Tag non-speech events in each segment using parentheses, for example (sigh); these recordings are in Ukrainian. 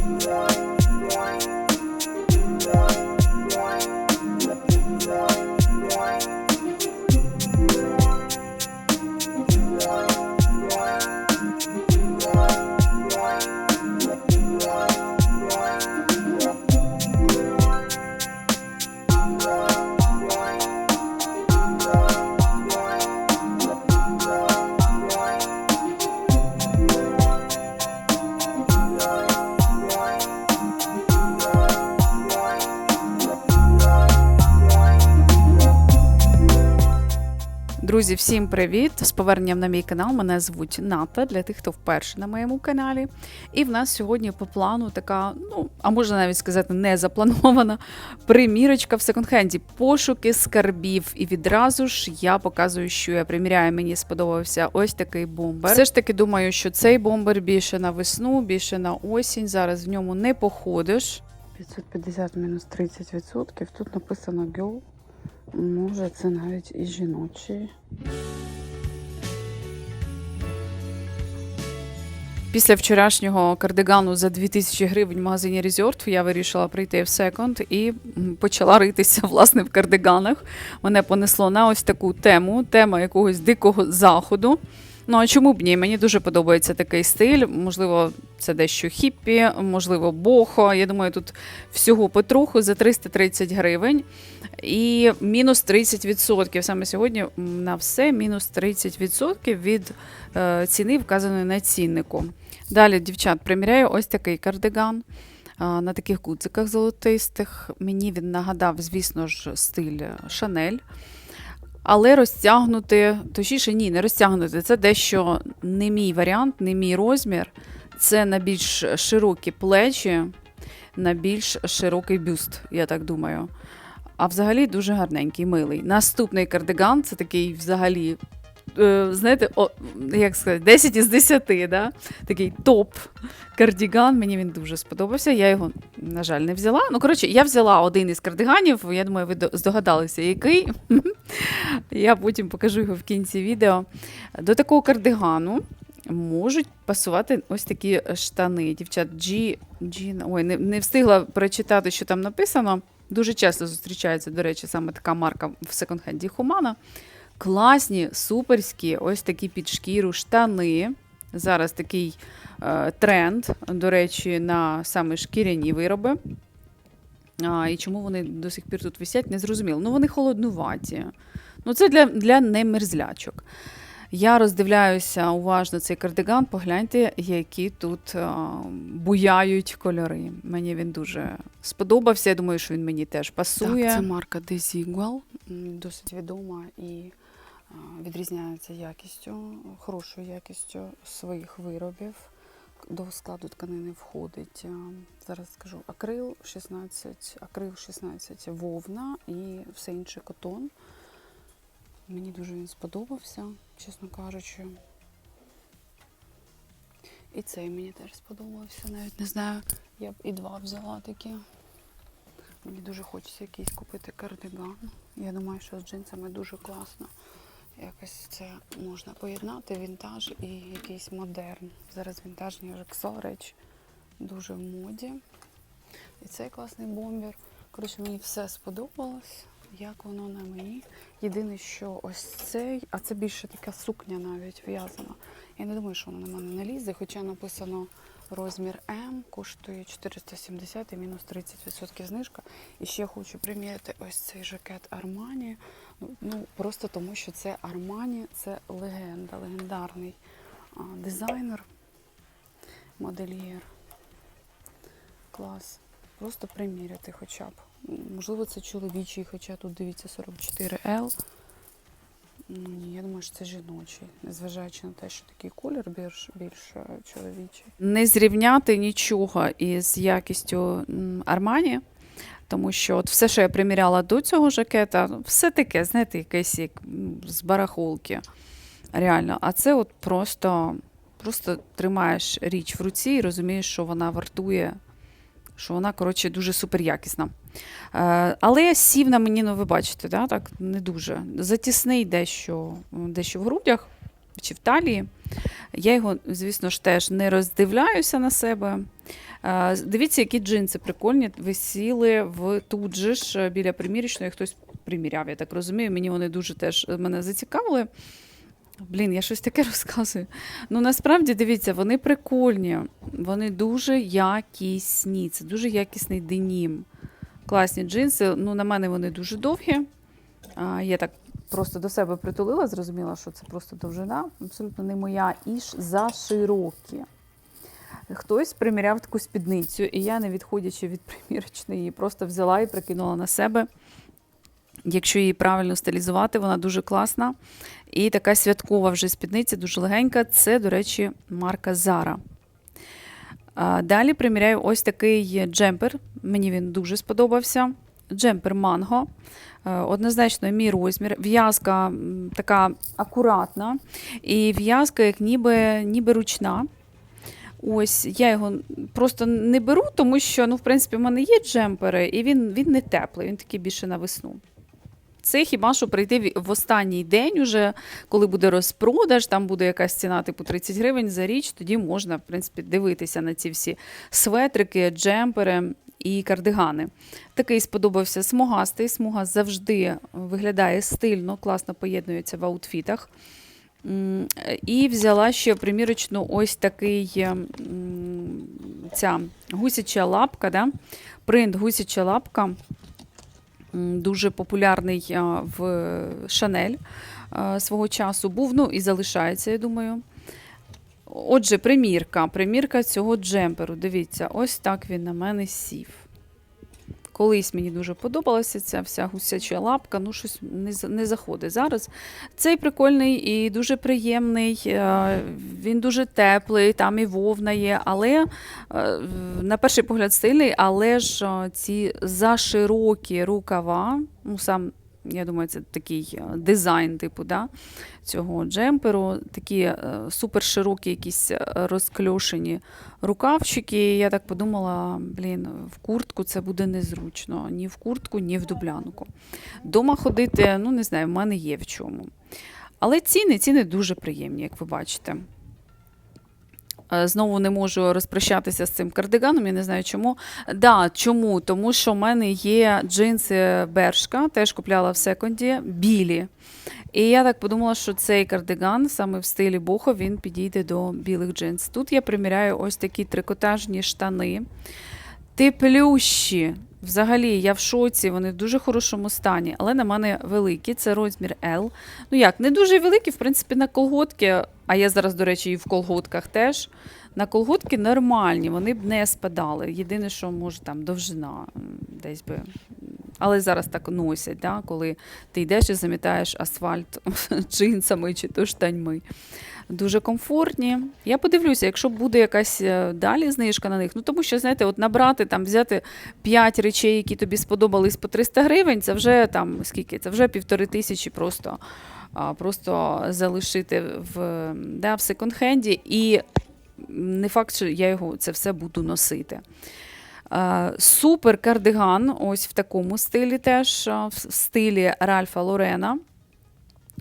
Bye. Друзі, всім привіт! З поверненням на мій канал. Мене звуть Ната для тих, хто вперше на моєму каналі. І в нас сьогодні по плану така, ну а можна навіть сказати, не запланована (laughs) примірочка в секонд-хенді. Пошуки скарбів. І відразу ж я показую, що я приміряю. Мені сподобався ось такий бомбер. Все ж таки думаю, що цей бомбер більше на весну, більше на осінь. Зараз в ньому не походиш. 550 мінус 30%. Тут написано girl. Може, це навіть і жіночий. Після вчорашнього кардигану за 2000 гривень в магазині Resort я вирішила прийти в секонд і почала ритися (laughs) власне в кардиганах. Мене понесло на ось таку тему, тема якогось дикого заходу. Ну а чому б ні? Мені дуже подобається такий стиль. Можливо, це дещо хіппі, можливо, бохо. Я думаю, тут всього потроху за 330 гривень. І мінус 30%. Саме сьогодні на все мінус 30% від е, ціни, вказаної на ціннику. Далі, дівчат, приміряю ось такий кардиган. На таких гудзиках золотистих. Мені він нагадав, звісно ж, стиль Шанель. Але розтягнути, точніше, ні, не розтягнути. Це дещо не мій варіант, не мій розмір. Це на більш широкі плечі, на більш широкий бюст, я так думаю. А взагалі дуже гарненький, милий. Наступний кардиган це такий взагалі. е, Знаєте, о, як сказати, 10 із 10, да? такий топ кардиган. Мені він дуже сподобався. Я його, на жаль, не взяла. Ну, коротше, я взяла один із кардиганів. Я думаю, ви здогадалися, який. (laughs) Я потім покажу його в кінці відео. До такого кардигану можуть пасувати ось такі штани. Дівчат, G, G, ой, не, не встигла прочитати, що там написано. Дуже часто зустрічається, до речі, саме така марка в секонд-хенді Хумана. Класні, суперські, ось такі під шкіру штани. Зараз такий е, тренд, до речі, на саме шкіряні вироби. А, і чому вони до сих пір тут висять, не зрозуміло. Ну, вони холоднуваті. Ну, це для, для немерзлячок. Я роздивляюся уважно цей кардиган. Погляньте, які тут а, буяють кольори. Мені він дуже сподобався. Я думаю, що він мені теж пасує. Так, це марка Desigual, досить відома і а, відрізняється якістю, хорошою якістю своїх виробів. До складу тканини входить, зараз скажу, акрил 16, акрил 16 вовна і все інше котон. Мені дуже він сподобався, чесно кажучи. І цей мені теж сподобався. Навіть не знаю, я б і два взяла такі. Мені дуже хочеться якийсь купити кардиган. Я думаю, що з джинсами дуже класно. Якось це можна поєднати вінтаж і якийсь модерн. Зараз вінтажні речі дуже в моді. І цей класний бомбер. Коротше, мені все сподобалось, як воно на мені. Єдине, що ось цей, а це більше така сукня навіть в'язана. Я не думаю, що вона на мене налізе, хоча написано розмір М, коштує 470 і мінус 30% знижка. І ще хочу приміряти ось цей жакет Армані. Ну, ну просто тому, що це Армані, це легенда, легендарний а, дизайнер, модельєр. Клас. Просто приміряти хоча б. Можливо, це чоловічий, хоча тут дивіться 44L. Ну, ні, я думаю, що це жіночий, незважаючи на те, що такий колір більш, більш е, чоловічий. Не зрівняти нічого із якістю Армані, тому що от все, що я приміряла до цього жакета, все таке, знаєте, якесь як з барахолки. Реально. А це от просто, просто тримаєш річ в руці і розумієш, що вона вартує, що вона, коротше, дуже суперякісна. Е, але сів на мені, ну ви бачите, да, так не дуже. Затісний дещо, дещо в грудях чи в талії. Я його, звісно ж, теж не роздивляюся на себе. Е, Дивіться, які джинси прикольні висіли в тут же ж е, біля примірічної. Хтось приміряв, я так розумію. Мені вони дуже теж мене зацікавили. Блін, я щось таке (laughs) розказую. Ну насправді дивіться, вони прикольні, вони дуже якісні. Це дуже якісний денім. Класні джинси. Ну, на мене вони дуже довгі. А, я так просто до себе притулила, зрозуміла, що це просто довжина, абсолютно не моя, і ж заширокі. Хтось приміряв таку спідницю, і я, не відходячи від примірочної, її просто взяла і прикинула на себе. Якщо її правильно стилізувати, вона дуже класна. І така святкова вже спідниця, дуже легенька. Це, до речі, марка Zara. Далі приміряю ось такий джемпер. Мені він дуже сподобався. Джемпер Манго. Е, Однозначно, мій розмір. В'язка така акуратна. І в'язка, як ніби, ніби ручна. Ось я його просто не беру, тому що, ну, в принципі, в мене є джемпери, і він, він не теплий, він такий більше на весну. Це хіба що прийти в- останній день, уже, коли буде розпродаж, там буде якась ціна типу 30 гривень за річ, тоді можна, в принципі, дивитися на ці всі светрики, джемпери і кардигани. Такий сподобався смугастий. Смуга завжди виглядає стильно, класно поєднується в аутфітах. І взяла ще примірочну ось такий ця гусяча лапка, да? принт гусяча лапка. Дуже популярний в Шанель свого часу був, ну і залишається, я думаю. Отже, примірка. Примірка цього джемперу. Дивіться, ось так він на мене сів. Колись мені дуже подобалася ця вся гусяча лапка, ну щось не, не заходить зараз. Цей прикольний і дуже приємний, е, він дуже теплий, там і вовна є, але е, на перший погляд стильний, але ж е, ці заширокі рукава, ну сам. Я думаю, це такий е, дизайн, типу, да, цього джемперу. Такі е, суперширокі, якісь е, розкльошені рукавчики. Я так подумала: блін, в куртку це буде незручно. Ні в куртку, ні в дублянку. Дома ходити, ну не знаю, в мене є в чому. Але ціни, ціни дуже приємні, як ви бачите. Е, Знову не можу розпрощатися з цим кардиганом, я не знаю чому. Да, чому? Тому що в мене є джинси Бершка, теж купляла в секонді, білі. І я так подумала, що цей кардиган саме в стилі бохо він підійде до білих джинс. Тут я приміряю ось такі трикотажні штани. Теплющі. Взагалі, я в шоці, вони в дуже хорошому стані, але на мене великі, це розмір L. Ну як, не дуже великі, в принципі, на колготки, а я зараз, до речі, і в колготках теж. На колготки нормальні, вони б не спадали. Єдине, що може там довжина десь би. Але зараз так носять, да? коли ти йдеш і замітаєш асфальт (laughs) джинсами чи то штаньми. Дуже комфортні. Я подивлюся, якщо буде якась е, далі знижка на них. Ну тому що, знаєте, от набрати там, взяти 5 речей, які тобі сподобались по 300 гривень, це вже там скільки? Це вже півтори тисячі просто, просто залишити в, да, в секонд-хенді. І не факт, що я його це все буду носити. Супер кардиган, ось в такому стилі теж, в стилі Ральфа Лорена.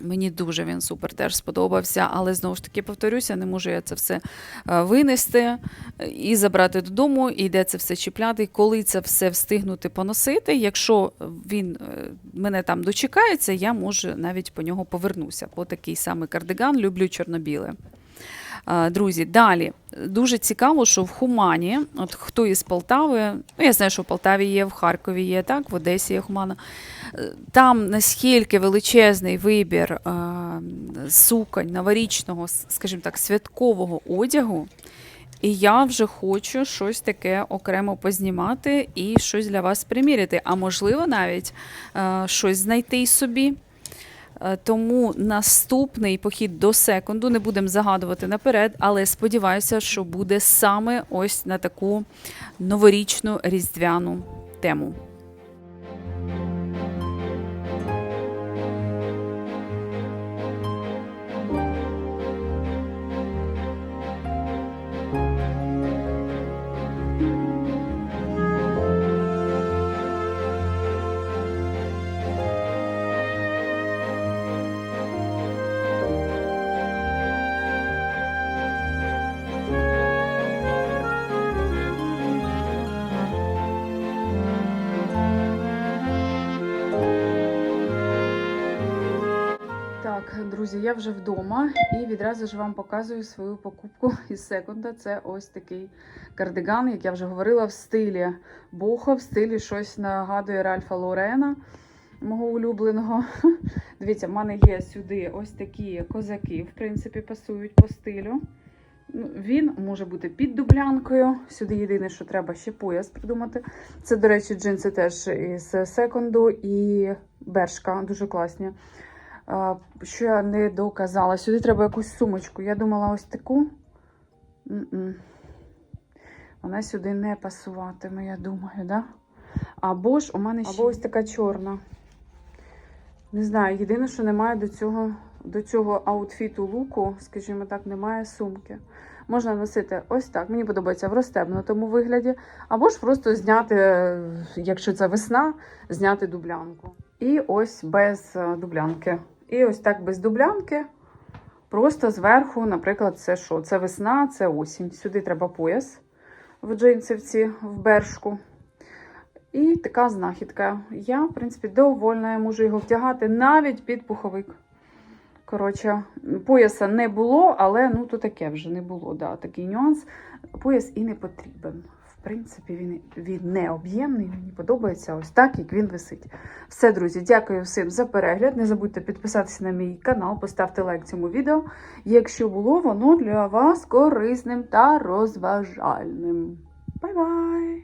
Мені дуже він супер теж сподобався, але знову ж таки повторюся, не можу я це все е, винести е, і забрати додому, і де це все чіпляти, коли це все встигнути поносити. Якщо він е, мене там дочекається, я може навіть по нього повернуся. По такий самий кардиган, люблю чорно-біле. Е, Друзі, далі дуже цікаво, що в Хумані, от хто із Полтави, ну я знаю, що в Полтаві є, в Харкові є, так, в Одесі є Хумана. Е, Там наскільки величезний вибір е, суконь новорічного, скажімо так, святкового одягу. І я вже хочу щось таке окремо познімати і щось для вас приміряти. А можливо, навіть щось знайти й собі. Е, Тому наступний похід до секунду не будемо загадувати наперед, але сподіваюся, що буде саме ось на таку новорічну різдвяну тему. Друзі, я вже вдома і відразу ж вам показую свою покупку (laughs) із секунда. Це ось такий кардиган, як я вже говорила, в стилі бохо, в стилі щось нагадує Ральфа Лорена, мого улюбленого. (laughs) Дивіться, в мене є сюди ось такі козаки, в принципі, пасують по стилю. Ну, Він може бути під дублянкою. Сюди єдине, що треба ще пояс придумати. Це, до речі, джинси теж із секонду і бершка, дуже класні. Що я не доказала? Сюди треба якусь сумочку. Я думала ось таку. Вона сюди не пасуватиме, я думаю, да? Або ж у мене ще. Або ось така чорна. Не знаю, єдине, що немає до цього, до цього аутфіту луку, скажімо так, немає сумки. Можна носити ось так. Мені подобається в розтебнутому вигляді, або ж просто зняти, якщо це весна, зняти дублянку. І ось без е, дублянки. І ось так без дублянки. Просто зверху, наприклад, це що? Це весна, це осінь. Сюди треба пояс в джинсівці, в бершку. І така знахідка. Я, в принципі, довольна, я можу його вдягати навіть під пуховик. Коротше, пояса не було, але ну то таке вже не було. Да, такий нюанс. Пояс і не потрібен. В принципі, він, він не об'ємний, мені подобається ось так, як він висить. Все, друзі, дякую всім за перегляд. Не забудьте підписатися на мій канал, поставте лайк цьому відео, якщо було воно для вас корисним та розважальним. Бай-бай!